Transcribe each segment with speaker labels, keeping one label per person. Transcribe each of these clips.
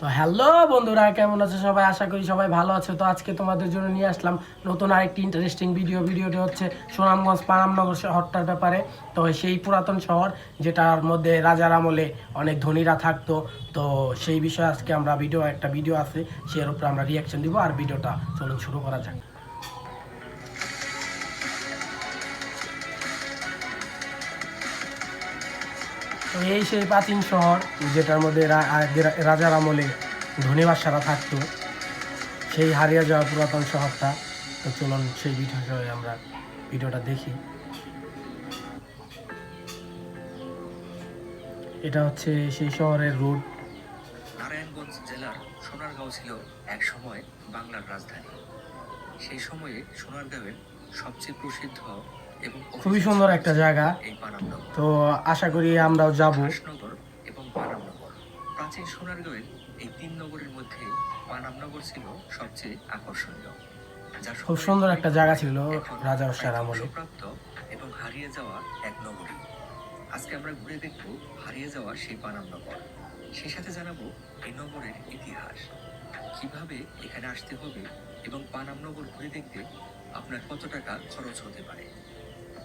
Speaker 1: তো হ্যালো বন্ধুরা, কেমন আছে সবাই? আশা করি সবাই ভালো আছে। তো আজকে তোমাদের জন্য নিয়ে আসলাম নতুন আরেকটি ইন্টারেস্টিং ভিডিও ভিডিওটি হচ্ছে সুনামগঞ্জ পানামনগর শহরটার ব্যাপারে। তো সেই পুরাতন শহর যেটার মধ্যে রাজার আমলে অনেক ধনীরা থাকতো। তো সেই বিষয়ে আজকে আমরা ভিডিও একটা ভিডিও আছে, সের উপরে আমরা রিয়াকশন দিব। আর ভিডিওটা চলুন শুরু করা যাক। এই সেই প্রাচীন শহর যেটার মধ্যে রাজার আমলে ধনী বাসারা থাকতো, সেই হারিয়ে যাওয়া পুরাতন শহরটা। তো চলুন সেই বিষয়ে আমরা ভিডিওটা দেখি। এটা হচ্ছে সেই শহরের রোড।
Speaker 2: নারায়ণগঞ্জ জেলার সোনারগাঁও ছিল এক সময় বাংলার রাজধানী। সেই সময়ে সোনারগাঁওয়ের সবচেয়ে প্রসিদ্ধ
Speaker 1: খুবই সুন্দর একটা জায়গা। তো আশা করি আমরাও যাব।
Speaker 2: এবং পানামনগর প্রাচীন সোনারগাঁওয়ের এই তিন নগরের মধ্যে পানামনগর ছিল সবচেয়ে আকর্ষণীয়।
Speaker 1: খুব সুন্দর একটা জায়গা ছিল রাজা
Speaker 2: প্রায়
Speaker 1: আমলে।
Speaker 2: এবং হারিয়ে যাওয়া এক নগরী। আজকে আমরা ঘুরে দেখব হারিয়ে যাওয়া সেই পানামনগর সেই সাথে জানাব এই নগরের ইতিহাস। কীভাবে এখানে আসতে হবে এবং পানামনগর ঘুরে দেখতে আপনার কত টাকা খরচ হতে পারে?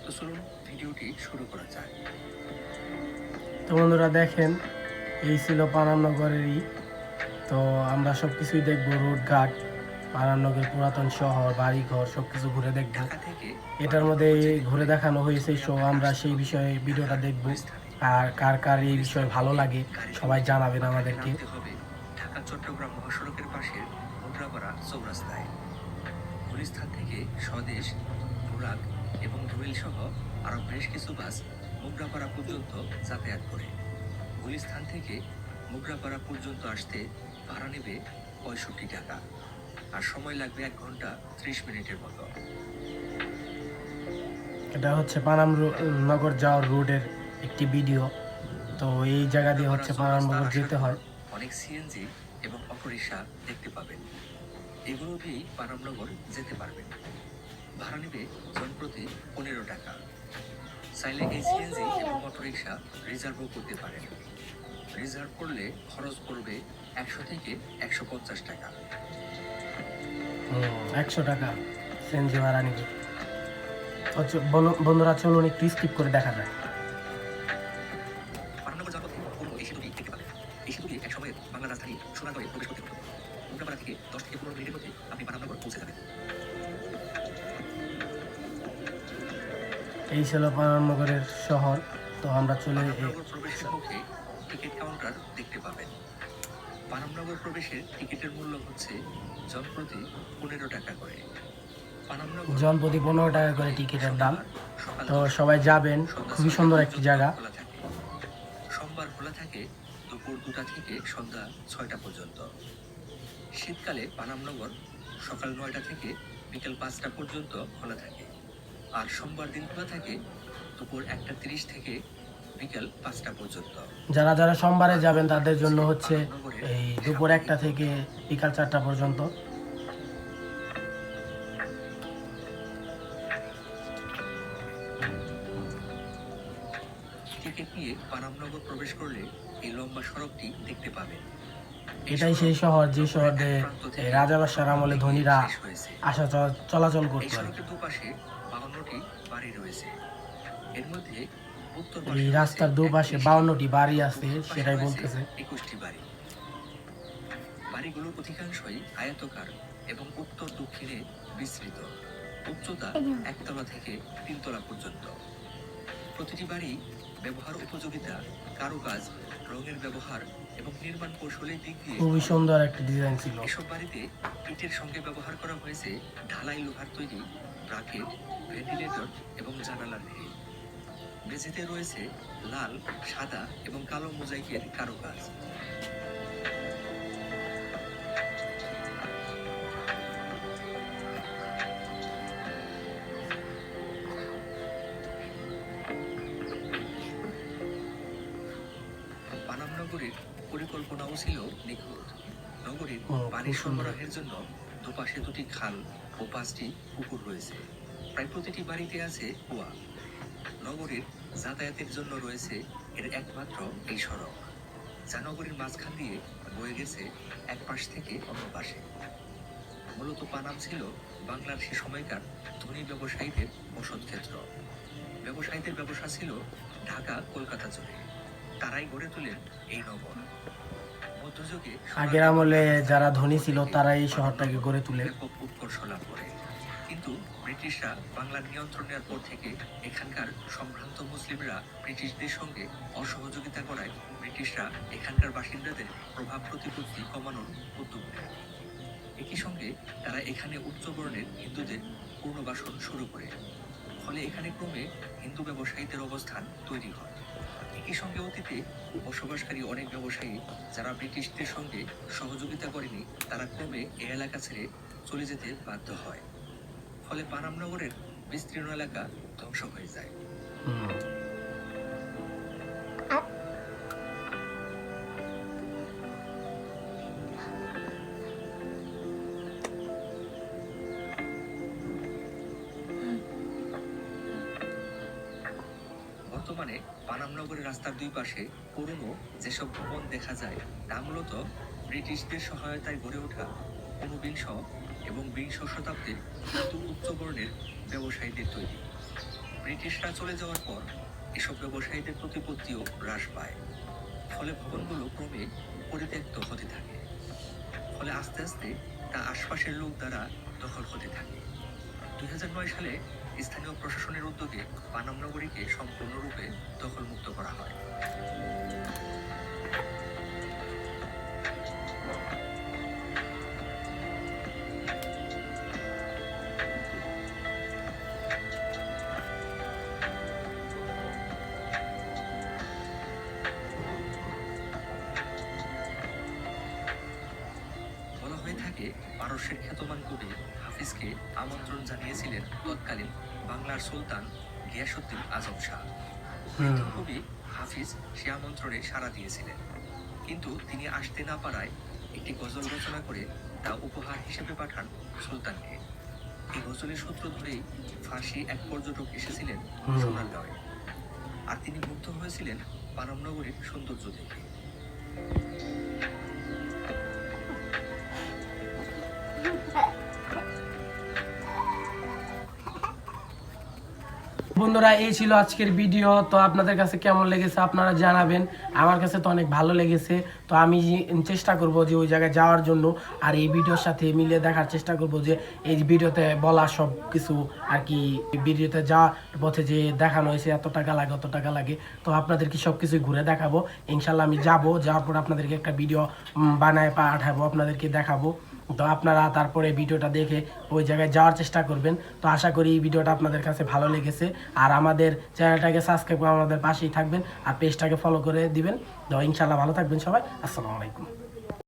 Speaker 2: তো চলুন ভিডিওটি শুরু করা যাক।
Speaker 1: তো বন্ধুরা দেখেন এই ছিল পানামনগরেরই তো আমরা সব কিছুই দেখব রোড ঘাট পানামনগর পুরাতন শহর বাড়ি ঘর সব কিছু ঘুরে দেখব এটার মধ্যে ঘুরে দেখানো হয়েছে সো আমরা সেই বিষয়ে ভিডিওটা দেখব। আর কার কার এই বিষয়ে ভালো লাগে সবাই জানাবেন আমাদেরকে।
Speaker 2: ঢাকা চট্টগ্রাম মহাসড়কের পাশে মুদ্রাপাড়া চৌরাস্তায়। গুলিস্থান থেকে স্বদেশ এবং ধুয়েল সহ আরও বেশ কিছু বাস মুগরাপাড়া পর্যন্ত যাতায়াত করে। গুলিস্থান থেকে মুগরাপাড়া পর্যন্ত আসতে ভাড়া নেবে পঁয়ষট্টি টাকা। আর সময় লাগবে এক ঘণ্টা ত্রিশ মিনিটের মতো।
Speaker 1: এটা হচ্ছে পানাম নগর যাওয়ার রোডের একটি ভিডিও। তো এই জায়গা দিয়ে হচ্ছে পানামনগর যেতে হয়।
Speaker 2: অনেক সিএনজি এবং অটোরিকশা দেখতে পাবেন। এগুলো দিয়েই পানামনগর যেতে পারবেন। ভাড়া নেবে জনপ্রতি পনেরো টাকা। চাইলে এই সিএনজি এবং অটোরিকশা রিজার্ভও করতে পারেন রিজার্ভ করলে খরচ পড়বে একশো থেকে একশো পঞ্চাশ টাকা।
Speaker 1: একশো টাকা সেনজি ভাড়া নিবে। বলো- বন্ধুরা চলুন একটু স্কিপ করে দেখা যায়
Speaker 2: বাংলা রাজধানী সোনারগড়ে প্রবেশ করতে উল্টাপাড়া থেকে দশ থেকে পনেরো মিনিটের মধ্যে আপনি পানামনগর পৌঁছে যাবেন।
Speaker 1: এই ছিল পানামনগরের শহর। তো আমরা চলে
Speaker 2: প্রবেশের মুখে টিকিট কাউন্টার দেখতে পাবেন। পানামনগর প্রবেশের টিকিটের মূল্য হচ্ছে জনপ্রতি পনেরো টাকা করে। পানামনগর
Speaker 1: জনপ্রতি পনেরো টাকা করে টিকিটের দাম। তো সবাই যাবেন। খুবই সুন্দর একটি জায়গা।
Speaker 2: খোলা থাকে। সোমবার খোলা থাকে দুপুর দুটা থেকে সন্ধ্যা ছয়টা পর্যন্ত। শীতকালে পানামনগর সকাল নয়টা থেকে বিকেল পাঁচটা পর্যন্ত খোলা থাকে। আর সোমবার দিন খোলা থাকে দুপুর একটা তিরিশ থেকে বিকেল পাঁচটা পর্যন্ত।
Speaker 1: যারা যারা সোমবারে যাবেন তাদের জন্য হচ্ছে এই দুপুর একটা থেকে বিকাল চারটা পর্যন্ত।
Speaker 2: টিকিট নিয়ে পানামনগর প্রবেশ করলে এই লম্বা সড়কটি দেখতে পাবেন।
Speaker 1: এটাই সেই শহর যে শহর এই রাজাবাসার আমলে ধনীরা আসা চলা- চলাচল করতো
Speaker 2: দুপাশে বাউন্নটি বাড়ি রয়েছে। এর মধ্যে উত্তর
Speaker 1: এই রাস্তার দুপাশে বাউন্নটি বাড়ি আছে সেটাই বলতেছে।
Speaker 2: একুশটি বাড়ি। বাড়িগুলোর অধিকাংশই আয়তকার এবং উত্তর দক্ষিণে বিস্তৃত। উচ্চতা একতলা থেকে তিনতলা পর্যন্ত। প্রতিটি বাড়ি ব্যবহার উপযোগিতা কারুকাজ রঙের ব্যবহার এবং নির্মাণ কৌশলের দিক দিয়ে
Speaker 1: খুবই সুন্দর একটা ডিজাইন ছিল।
Speaker 2: এসব বাড়িতে ইটের সঙ্গে ব্যবহার করা হয়েছে ঢালাই লোহার তৈরি ব্রাকেট ভেন্টিলেটর এবং জানালার গ্রিল মেঝেতে রয়েছে লাল সাদা এবং কালো মোজাইকের কারুকাজ। পানাম নগরীর পরিকল্পনাও ছিল নিখুঁত। নগরীর পানি সরবরাহের জন্য দুপাশে দুটি খাল ও পাঁচটি পুকুর রয়েছে। প্রায় প্রতিটি বাড়িতে আছে কুয়া। নগরীর যাতায়াতের জন্য রয়েছে এর একমাত্র এই সড়ক। যা নগরীর মাঝখান দিয়ে বয়ে গেছে এক পাশ থেকে অন্য পাশে। মূলত পানাম ছিল বাংলার সে সময়কার ধনী ব্যবসায়ীদের বসত ক্ষেত্র। ব্যবসায়ীদের ব্যবসা ছিল ঢাকা কলকাতা জুড়ে। তারাই গড়ে তোলেন এই নগর। মধ্যযুগে
Speaker 1: আগের আমলে যারা ধনী ছিল তারা এই শহরটাকে গড়ে তুলে।
Speaker 2: লাভ করে কিন্তু ব্রিটিশরা বাংলার নিয়ন্ত্রণ নেওয়ার পর থেকে এখানকার সম্ভ্রান্ত মুসলিমরা ব্রিটিশদের সঙ্গে অসহযোগিতা করায় ব্রিটিশরা এখানকার বাসিন্দাদের প্রভাব প্রতিপত্তি কমানোর উদ্যোগ নেয়। একই সঙ্গে তারা এখানে উচ্চ বর্ণের হিন্দুদের পুনর্বাসন শুরু করে। ফলে এখানে ক্রমে হিন্দু ব্যবসায়ীদের অবস্থান তৈরি হয়। একই সঙ্গে অতীতে বসবাসকারী অনেক ব্যবসায়ী যারা ব্রিটিশদের সঙ্গে সহযোগিতা করেনি, তারা ক্রমে এ এলাকা ছেড়ে চলে যেতে বাধ্য হয়। ফলে পানাম নগরের বিস্তীর্ণ এলাকা ধ্বংস হয়ে যায়। বর্তমানে পানাম নগরের রাস্তার দুই পাশে পুরনো যেসব ভবন দেখা যায়, তা মূলত ব্রিটিশদের সহায়তায় গড়ে ওঠা ঊনবিংশ এবং বিংশ শতাব্দীর হিন্দু উচ্চ বর্ণের ব্যবসায়ীদের তৈরি। ব্রিটিশরা চলে যাওয়ার পর এসব ব্যবসায়ীদের প্রতিপত্তিও হ্রাস পায়। ফলে ভবনগুলো ক্রমে পরিত্যক্ত হতে থাকে। ফলে আস্তে আস্তে তা আশপাশের লোক দ্বারা দখল হতে থাকে। দুই হাজার নয় সালে স্থানীয় প্রশাসনের উদ্যোগে পানাম নগরীকে সম্পূর্ণরূপে দখলমুক্ত করা হয়। থাকে পারস্যের খ্যাতমান কবি হাফিজকে আমন্ত্রণ জানিয়েছিলেন তৎকালীন বাংলার সুলতান গিয়াসুদ্দিন আজম শাহ। কবি হাফিজ সে আমন্ত্রণে সাড়া দিয়েছিলেন। কিন্তু তিনি আসতে না পারায় একটি গজল রচনা করে তা উপহার হিসেবে পাঠান সুলতানকে। এই গজলের সূত্র ধরেই ফাঁসি এক পর্যটক এসেছিলেন। সোনারগাঁওয়ে। আর তিনি মুগ্ধ হয়েছিলেন পানাম নগরীর সৌন্দর্য দেখে।
Speaker 1: বন্ধুরা, এই ছিল আজকের ভিডিও তো আপনাদের কাছে কেমন লেগেছে আপনারা জানাবেন। আমার কাছে তো অনেক ভালো লেগেছে। তো আমি চেষ্টা করব যে ওই জায়গায় যাওয়ার জন্য আর এই ভিডিওর সাথে মিলে দেখার চেষ্টা করব যে এই ভিডিওতে বলা সব কিছু আর কি ভিডিওতে যাওয়ার পথে যে দেখানো হয়েছে, এত টাকা লাগে, অত টাকা লাগে। তো আপনাদেরকে সব কিছুই ঘুরে দেখাবো। ইনশাল্লাহ আমি যাব, যাওয়ার পর আপনাদেরকে একটা ভিডিও বানায় পাঠাবো, আপনাদেরকে দেখাবো। তো আপনারা তারপরে ভিডিওটা দেখে ওই জায়গায় যাওয়ার চেষ্টা করবেন। তো আশা করি এই ভিডিওটা আপনাদের কাছে ভালো লেগেছে। আর আমাদের চ্যানেলটাকে সাবস্ক্রাইব করে আমাদের পাশেই থাকবেন আর পেজটাকে ফলো করে দিবেন। তো ইনশাল্লাহ ভালো থাকবেন সবাই। আসসালামু আলাইকুম।